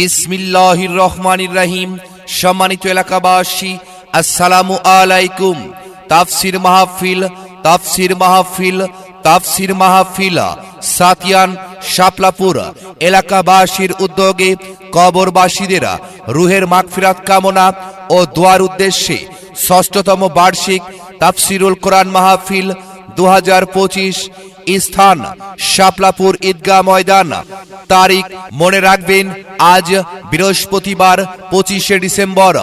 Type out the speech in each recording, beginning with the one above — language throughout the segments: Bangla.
বিসমিল্লাহির রহমানির রহিম। সম্মানিত এলাকাবাসী, আসসালামু আলাইকুম। তাফসির মাহফিল তাফসির মাহফিল তাফসির মাহফিল, সাতিয়ান, শাপলাপুর। এলাকাবাসীর উদ্যোগে কবরবাসীদের রুহের মাগফিরাত কামনা ও দোয়ার উদ্দেশ্যে ষষ্ঠতম বার্ষিক তাফসিরুল কোরআন মাহফিল দু স্থান শাপলাপুর ঈদগাহ ময়দান। তারিখ মনে রাখবেন, আজ বৃহস্পতিবার, পঁচিশে ডিসেম্বর।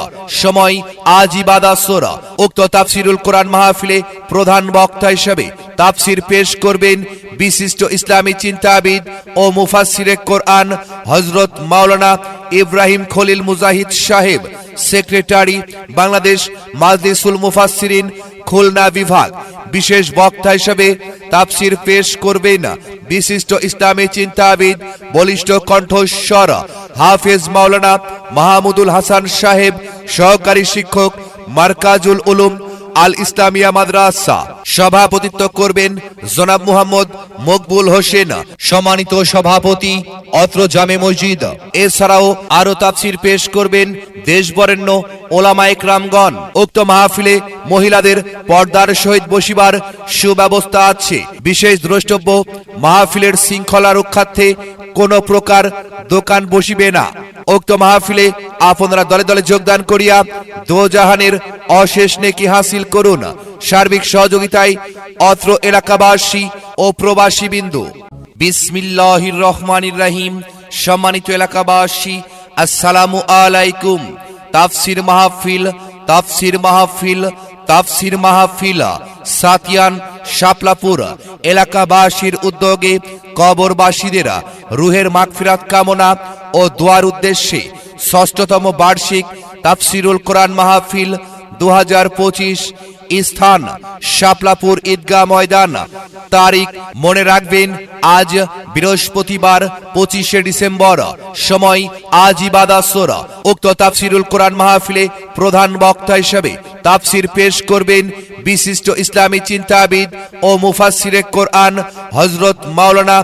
সময় আজ ইবাদাসর উক্ত তাফসিরুল কোরআন মাহফিলে প্রধান বক্তা হিসেবে তাফসির পেশ করবেন বিশিষ্ট ইসলামী চিন্তাবিদ ও মুফাসিরে কোরআন হজরত মাওলানা ইব্রাহিম খলিল মুজাহিদ সাহেব। সেক্রেটারি বাংলাদেশ মাজলিসুল মুফাসসিরিন খুলনা বিভাগ। বিশেষ বক্তা হিসেবে তাফসির পেশ করবেন বিশিষ্ট ইসলামী চিন্তাবিদ, বলিষ্ঠ কণ্ঠস্বর হাফেজ মাওলানা মাহমুদুল হাসান সাহেব, সহকারী শিক্ষক মার্কাজুল উলুম আল ইসলামিয়া মাদ্রাসা। সভাপতিত্ব করবেন জনাব মুহাম্মদ মকবুল হোসেন। সম্মানিত সভাপতি, অত্র জামে মসজিদ। এছাড়াও আরও তাফসির পেশ করবেন দেশবরেণ্য ওলামা একরামগণ। উক্ত মাহফিলে মহিলাদের পর্দার সহিত বসিবার সুব্যবস্থা আছে। বিশেষ দ্রষ্টব্য, মাহফিলের শৃঙ্খলা রক্ষার্থে কোনো প্রকার দোকান বসিবে না। উক্ত মাহফিলে আপনারা দলে দলে যোগদান করিয়া দোজাহানের অশেষ নেকি হাসিল করুন। সার্বিক সহযোগিতায় অত্র এলাকাবাসী ও প্রবাসী বিন্দু বিসমিল্লাহির রহমানির রহিম। সম্মানিত এলাকাবাসী, আসসালামু আলাইকুম। তাফসির মাহফিল তাফসির মাহফিল তাফসির মাহফিল, সাতিয়ান, শাপলাপুর এলাকাবাসীর উদ্যোগে কবরবাসীদের রুহের মাগফিরাত কামনা ও দোয়ার উদ্দেশ্যে ষষ্ঠতম বার্ষিক তাফসিরুল কোরআন মাহফিল দু স্থান, শাপলাপুর ঈদগাহ ময়দান। তারিখ মনে রাখবেন, আজ বৃহস্পতিবার, পঁচিশে ডিসেম্বর। সময় আজ ইবাদাসর উক্ত তাফসিরুল কোরআন মাহফিলে প্রধান বক্তা হিসেবে তাফসির পেশ করবেন বিশিষ্ট ইসলামী চিন্তাবিদ ও মুফাসিরে কোরআন হজরত মাওলানা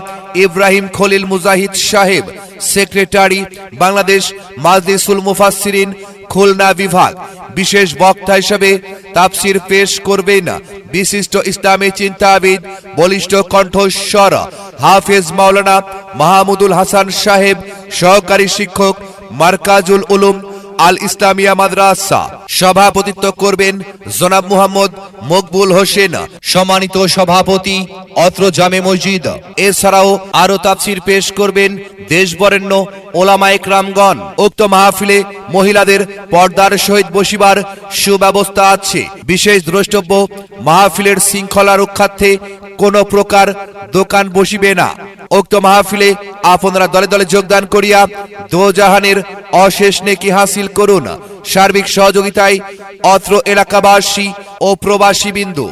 ইব্রাহিম খলিল মুজাহিদ সাহেব, সেক্রেটারি বাংলাদেশ মাজদিসুল মুফাসসিরিন, খুলনা বিভাগ। বিশেষ বক্তা হিসেবে তাফসির পেশ করবেন বিশিষ্ট ইসলামী চিন্তাবিদ, বলিষ্ঠ কণ্ঠস্বর হাফেজ মাওলানা মাহমুদুল হাসান সাহেব, সহকারী শিক্ষক মার্কাজুল উলুম আল ইসলামিয়া মাদ্রাসা। সভাপতিত্ব করবেন জনাব মুহাম্মদ মকবুল হোসেন, সম্মানিত সভাপতি অত্র জামে মসজিদ। এছাড়াও আরও তাফসির পেশ করবেন দেশবরেণ্য ওলামা একরামগণ। উক্ত মাহফিলে মহিলাদের পর্দার সহিত বসিবার সুব্যবস্থা আছে। বিশেষ দ্রষ্টব্য, মাহফিলের শৃঙ্খলা রক্ষার্থে কোনো প্রকার দোকান বসিবে না। উক্ত মাহফিলে আপনারা দলে দলে যোগদান করিয়া দোজাহানের অশেষ নেকি হাসিল করুন। সার্বিক সহযোগিতায় অত্র এলাকাবাসী ও প্রবাসী বিন্দু